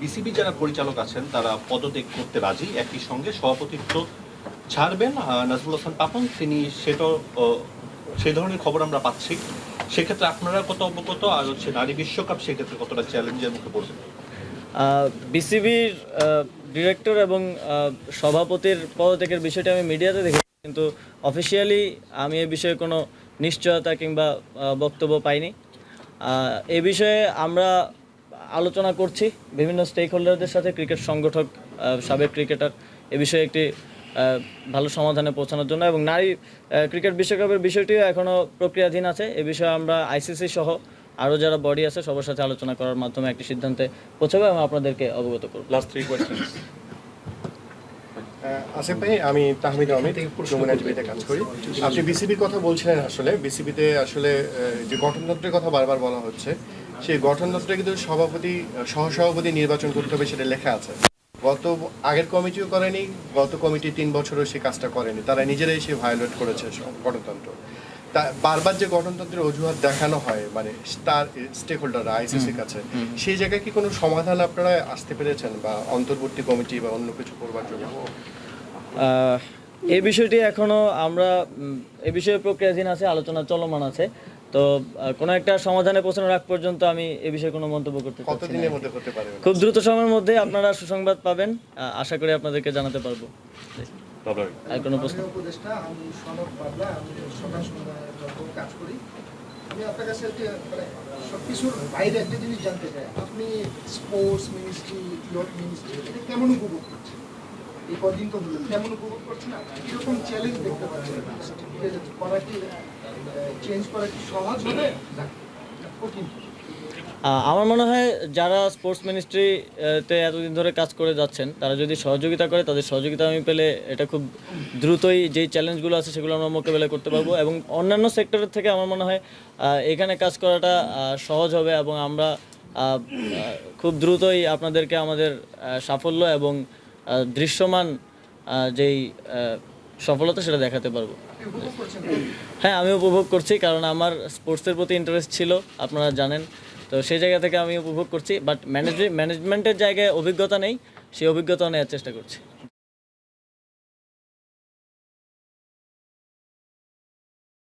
BCB যারা পরিচালক আছেন তারা পদত্যাগ করতে রাজি। একই সঙ্গে সভাপতিত্ব ছাড়বেন নাজমুল হাসান পাপন। তিনি আহ, সেই ধরনের খবর আমরা পাচ্ছি। সেক্ষেত্রে আপনারা কত অবগত আর হচ্ছে নারী বিশ্বকাপ সেক্ষেত্রে কতটা চ্যালেঞ্জের মুখে পড়বে? বিসিবির ডিরেক্টর এবং সভাপতির পদত্যাগের বিষয়টি আমি মিডিয়াতে দেখেছি। কিন্তু অফিসিয়ালি আমি এ বিষয়ে কোনো নিশ্চয়তা কিংবা বক্তব্য পাইনি। এ বিষয়ে আমরা আলোচনা করছি বিভিন্ন স্টেক হোল্ডারদের সাথে ক্রিকেট সংগঠক সাবেক ক্রিকেটার এ বিষয়ে একটি ভালো সমাধানে পৌঁছানোর জন্য এবং নারী আহ, ক্রিকেট বিশ্বকাপের বিষয়টিও এখনও প্রক্রিয়াধীন আছে। এ বিষয়ে আমরা আইসিসি সহ আরও যারা বডি আছে সবার সাথে আলোচনা করার মাধ্যমে একটি সিদ্ধান্তে পৌঁছাবো এবং আপনাদেরকে অবগত করব। লাস্ট থ্রি কোয়েশ্চেন আসিফ ভাই আমি তাহমিদ টিভিতে কাজ করি। আপনি বিসিবির কথা বলছিলেন আসলে। বিসিবিতে আসলে যে গঠনতন্ত্রের কথা বারবার বলা হচ্ছে সেই গঠনতন্ত্রে কিন্তু সভাপতি সহসভাপতি নির্বাচন করতে হবে সেটা লেখা আছে। গত আগের কমিটিও করেনি গত কমিটি তিন বছরও সে কাজটা করেনি। তারা নিজেরাই সে ভায়োলেট করেছে গঠনতন্ত্র। তা বারবার যে গঠনতন্ত্রের অজুহাত দেখানো হয় মানে তার স্টেক হোল্ডাররা আইসিসির কাছে সেই জায়গায় কি কোনো সমাধান আপনারা আসতে পেরেছেন বা অন্তর্বর্তী কমিটি বা অন্য কিছু করবার জন্য? আহ, এই বিষয়টি এখনও আমরা এই বিষয়ে প্রক্রিয়াধীন আছে আলোচনা চলমান আছে। তো কোনো একটা সমাধানে পৌঁছানোর আগ পর্যন্ত আমি এ বিষয়ে কোনো মন্তব্য করতে কতদিনের মধ্যে খুব দ্রুত সময়ের মধ্যে আপনারা সুসংবাদ পাবেন আশা করি আপনাদেরকে জানাতে পারব। আর কোনো প্রশ্ন? উপদেষ্টা আমি সনদ পাবলা আমি সকাল সন্ধ্যায় কাজ করি। আমি আপনার কাছে একটা মানে সব কিছুর বাইরে একটা জিনিস জানতে চাই। আপনি স্পোর্টস মিনিস্ট্রি ইয়ট মিনিস্ট্রি এটা কেমন উপভোগ করছেন? আমার মনে হয় যারা স্পোর্টস মিনিস্ট্রিতে এতদিন ধরে কাজ করে যাচ্ছেন, তারা যদি সহযোগিতা করে, তাদের সহযোগিতা আমি পেলে এটা খুব দ্রুতই যেই চ্যালেঞ্জগুলো আছে, সেগুলো আমরা মোকাবেলা করতে পারব। এবং অন্যান্য সেক্টরের থেকে আমার মনে হয় এখানে কাজ করাটা সহজ হবে এবং আমরা খুব দ্রুতই আপনাদেরকে আমাদের সাফল্য এবং দৃশ্যমান যেই সফলতা সেটা দেখাতে পারব। হ্যাঁ আমি উপভোগ করছি, কারণ আমার স্পোর্টসের প্রতি ইন্টারেস্ট ছিল, আপনারা জানেন। তো সেই জায়গা থেকে আমি উপভোগ করছি বাট ম্যানেজ ম্যানেজমেন্টের জায়গায় অভিজ্ঞতা নেই, সেই অভিজ্ঞতা নেওয়ার চেষ্টা করছি।